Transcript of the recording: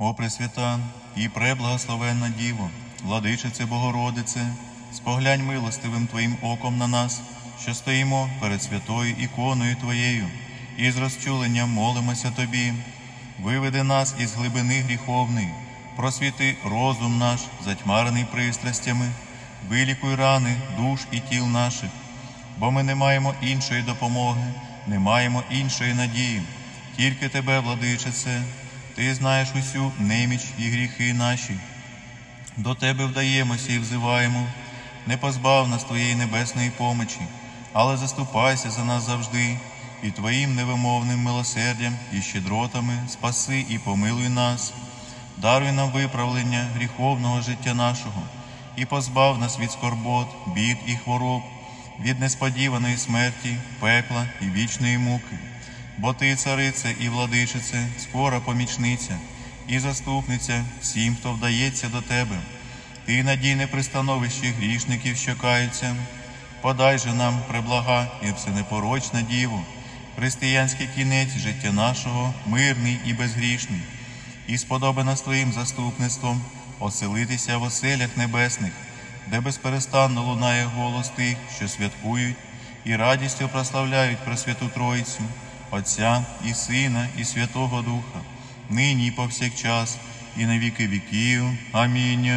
О Пресвята і преблагословенна Діво, владичице Богородице, споглянь милостивим Твоїм оком на нас, що стоїмо перед святою іконою Твоєю, і з розчуленням молимося Тобі. Виведи нас із глибини гріховної, просвіти розум наш, затьмарений пристрастями, вилікуй рани душ і тіл наших, бо ми не маємо іншої допомоги, не маємо іншої надії, тільки Тебе, владичице, Ти знаєш усю неміч і гріхи наші. До Тебе вдаємося і взиваємо, не позбав нас Твоєї небесної помочі, але заступайся за нас завжди, і Твоїм невимовним милосердям і щедротами спаси і помилуй нас, даруй нам виправлення гріховного життя нашого, і позбав нас від скорбот, бід і хвороб, від несподіваної смерті, пекла і вічної муки. Бо ти, царице і владичице, скора помічниця і заступниця всім, хто вдається до тебе. Ти надійне пристановище грішників, що каються. Подай же нам преблага і всенепорочна діву, християнський кінець життя нашого, мирний і безгрішний, і сподоби нас Твоїм заступництвом оселитися в оселях небесних, де безперестанно лунає голос тих, що святкують, і радістю прославляють Пресвяту Тройцю, Отця і Сина, і Святого Духа, нині і повсякчас, і на віки віків. Амінь.